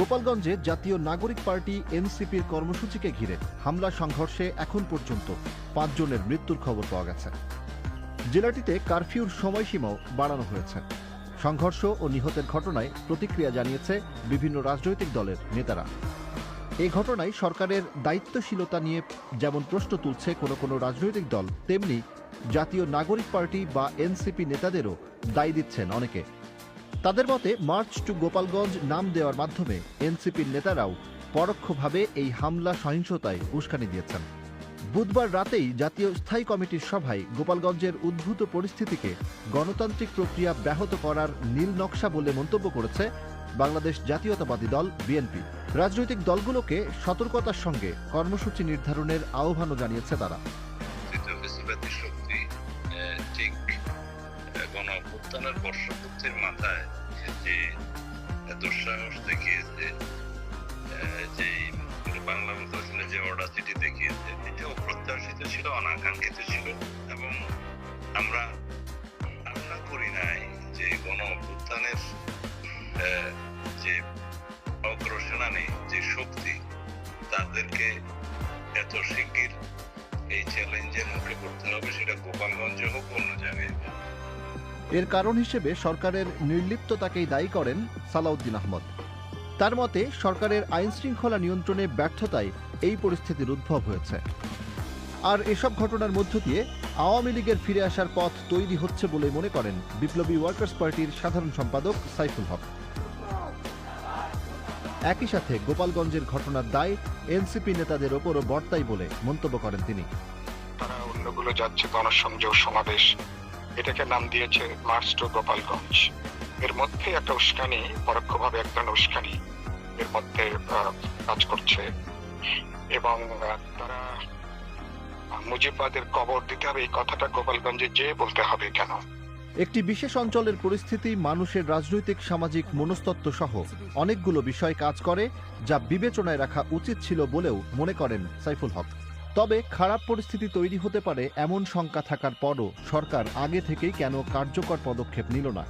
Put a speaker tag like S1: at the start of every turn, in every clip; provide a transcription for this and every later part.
S1: গোপালগঞ্জে জাতীয় নাগরিক পার্টি এনসিপির কর্মসূচিকে ঘিরে হামলা সংঘর্ষে এখন পর্যন্ত পাঁচজনের মৃত্যুর খবর পাওয়া গেছে। জেলাটিতে কারফিউর সময়সীমাও বাড়ানো হয়েছে। সংঘর্ষ ও নিহতের ঘটনায় প্রতিক্রিয়া জানিয়েছে বিভিন্ন রাজনৈতিক দলের নেতারা। এই ঘটনায় সরকারের দায়িত্বশীলতা নিয়ে যেমন প্রশ্ন তুলছে কোনো কোনো রাজনৈতিক দল, তেমনি জাতীয় নাগরিক পার্টি বা এনসিপি নেতাদেরও দায়ী দিচ্ছেন অনেকে। তাদের মতে, মার্চ টু গোপালগঞ্জ নাম দেওয়ার মাধ্যমে এনসিপির নেতারাও পরোক্ষভাবে এই হামলা সহিংসতায় উস্কানি দিয়েছেন। বুধবার রাতেই জাতীয় স্থায়ী কমিটির সভায় গোপালগঞ্জের উদ্ভূত পরিস্থিতিকে গণতান্ত্রিক প্রক্রিয়া ব্যাহত করার নীল নকশা বলে মন্তব্য করেছে বাংলাদেশ জাতীয়তাবাদী দল, বিএনপি। রাজনৈতিক দলগুলোকে সতর্কতার সঙ্গে কর্মসূচি নির্ধারণের আহ্বানও জানিয়েছে তারা।
S2: গণ অভ্যুত্থানের বর্ষপূর্তির মাথায় যে দুঃসাহস দেখিয়েছে যে বাংলা মুদ্রাসনে যে অর্ডার চিঠি দেখিয়েছে, এটি অপ্রত্যাশিত ছিল, অনাকাঙ্ক্ষিত ছিল এবং আমরা ধারণা করি নাই যে গণ অভ্যুত্থানের যে অগ্রসেনানী, যে শক্তি
S1: এর কারণ হিসেবে সরকারের নির্লিপ্ততাকেই দায়ী করেন সালাউদ্দিন আহমদ। তার মতে, সরকারের আইন শৃঙ্খলা নিয়ন্ত্রণে ব্যর্থতায় এই পরিস্থিতির উদ্ভব হয়েছে। আর এসব ঘটনার মধ্য দিয়ে আওয়ামী লীগের ফিরে আসার পথ তৈরি হচ্ছে বলে মনে করেন বিপ্লবী ওয়ার্কার্স পার্টির সাধারণ সম্পাদক সাইফুল হক। একই সাথে গোপালগঞ্জের ঘটনার দায় এনসিপি নেতাদের ওপরও বর্তাই বলে মন্তব্য করেন তিনি।
S3: তারা অন্যগুলো যাচ্ছে গণসংযোগ সমাবেশ এটাকে নাম দিয়েছে মার্চ টু গোপালগঞ্জ এর মধ্যে একটা উস্কানি, পরোক্ষভাবে এক ধরনের উস্কানি এর মধ্যে কাজ করছে। এবং তারা মুজিববাদের কবর দিতে হবে, এই কথাটা গোপালগঞ্জে যে বলতে হবে কেন?
S1: একটি বিশেষ অঞ্চলের পরিস্থিতি, মানুষের রাজনৈতিক, সামাজিক মনস্তত্ত্ব সহ অনেকগুলো বিষয় কাজ করে, যা বিবেচনায় রাখা উচিত ছিল বলেও মনে করেন সাইফুল হক। তবে খারাপ পরিস্থিতি তৈরি হতে পারে এমন শঙ্কা থাকার পরও সরকার আগে থেকেই কেন কার্যকর পদক্ষেপ নিল না?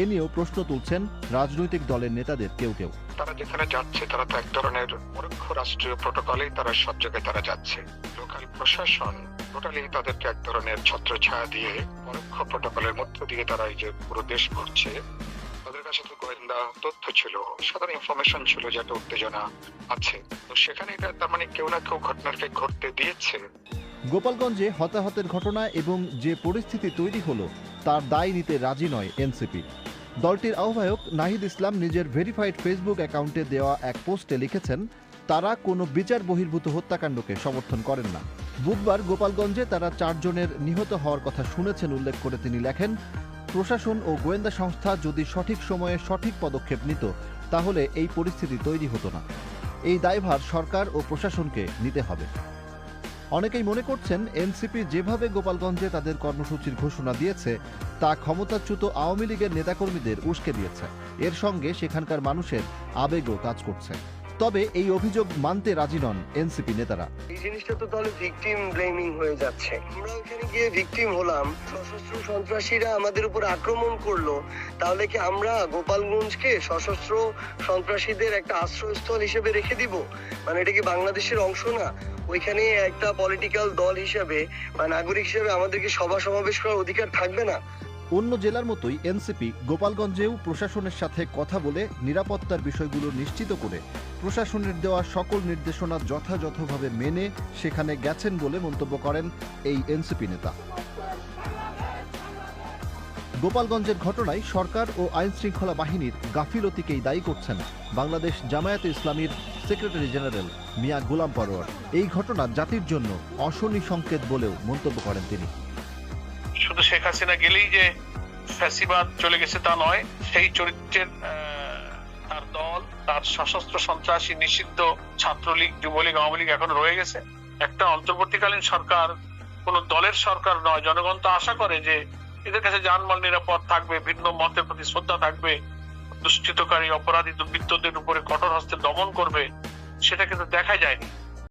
S1: এ নিয়েও প্রশ্ন তুলছেন রাজনৈতিক দলের নেতাদের কেউ কেউ।
S3: তারা যেখানে যাচ্ছে, তারা তো এক ধরনের পরোক্ষ রাষ্ট্রীয় প্রোটোকলেই তারা সব জায়গায় তারা যাচ্ছে। লোকাল প্রশাসন টোটালি তাদেরকে এক ধরনের ছত্রছায়া দিয়ে, পরোক্ষ প্রোটোকলের মধ্য দিয়ে তারা এই যে পুরো দেশ ঘুরছে তাদের কাছে তো গোয়েন্দা তথ্য ছিল, সাধারণ ইনফরমেশন ছিল যে একটা উত্তেজনা আছে। তো সেখানে এটা তার মানে কেউ না কেউ ঘটনাকে ঘটতে দিয়েছে।
S1: গোপালগঞ্জে হতাহতের ঘটনা এবং যে পরিস্থিতি তৈরি হলো, তার দায় নিতে রাজি নয় এনসিপি। দলটির আহ্বায়ক নাহিদ ইসলাম নিজের ভেরিফাইড ফেসবুক অ্যাকাউন্টে দেওয়া এক পোস্টে লিখেছেন, তারা কোনো বিচার বহির্ভূত হত্যাকাণ্ডকে সমর্থন করেন না। বুধবার গোপালগঞ্জে তারা চারজনের নিহত হওয়ার কথা শুনেছেন, উল্লেখ করে তিনি লেখেন প্রশাসন ও গোয়েন্দা সংস্থা যদি সঠিক সময়ে সঠিক পদক্ষেপ নিত, তাহলে এই পরিস্থিতি তৈরি হতো না। এই দায়ভার সরকার ও প্রশাসনকে নিতে হবে। অনেকেই মনে করছেন, এনসিপি যেভাবে গোপালগঞ্জে তাদের কর্মসূচির ঘোষণা দিয়েছে, তা ক্ষমতাচ্যুত আওয়ামী লীগের নেতাকর্মীদের উস্কে দিয়েছে। এর সঙ্গে সেখানকার মানুষের আবেগও কাজ করছে। তবে এই অভিযোগ মানতে রাজি নন এনসিপি নেতারা।
S4: এই জিনিসটা তো তাহলে ভিকটিম ব্লেমিং হয়ে যাচ্ছে। আমরা গিয়ে ভিকটিম হলাম। সশস্ত্র সন্ত্রাসীরা আমাদের উপর আক্রমণ করল। তাহলে কি আমরা গোপালগঞ্জকে সশস্ত্র সন্ত্রাসীদের একটা আশ্রয়স্থল হিসেবে রেখে দিব? মানে এটা কি বাংলাদেশের অংশ না? ওইখানে একটা পলিটিক্যাল দল হিসেবে বা নাগরিক হিসেবে আমাদেরকে সভা সমাবেশ করার অধিকার থাকবে না?
S1: অন্য জেলার মতোই এনসিপি গোপালগঞ্জেও প্রশাসনের সাথে কথা বলে নিরাপত্তার বিষয়গুলো নিশ্চিত করে প্রশাসনের দেওয়া সকল নির্দেশনা যথাযথভাবে মেনে সেখানে গেছেন বলে মন্তব্য করেন এই এনসিপি নেতা। গোপালগঞ্জের ঘটনায় সরকার ও আইন শৃঙ্খলা বাহিনীর গাফিলতিকেই দায়ী করছেন বাংলাদেশ জামায়াতে ইসলামীর সেক্রেটারি জেনারেল মিয়া গোলাম পরোয়ার। এই ঘটনা জাতির জন্য অশনি সংকেত বলেও মন্তব্য করেন তিনি।
S5: শুধু শেখ হাসিনা গেলেই যে ফ্যাসিবাদ চলে গেছে তা নয়, সেই চরিত্রের তার দল, তার সশস্ত্র সন্ত্রাসী নিষিদ্ধ ছাত্রলীগ, যুবলীগ, আওয়ামী লীগ এখন রয়ে গেছে। একটা অন্তর্বর্তীকালীন সরকার, কোন দলের সরকার নয়। জনগণ তো আশা করে যে এদের কাছে জানমাল নিরাপদ থাকবে, ভিন্ন মতের প্রতি শ্রদ্ধা থাকবে দুষ্কৃতকারী অপরাধী দুর্বৃত্তদের উপরে কঠোর হস্তে দমন করবে, সেটা কিন্তু দেখা যায়নি।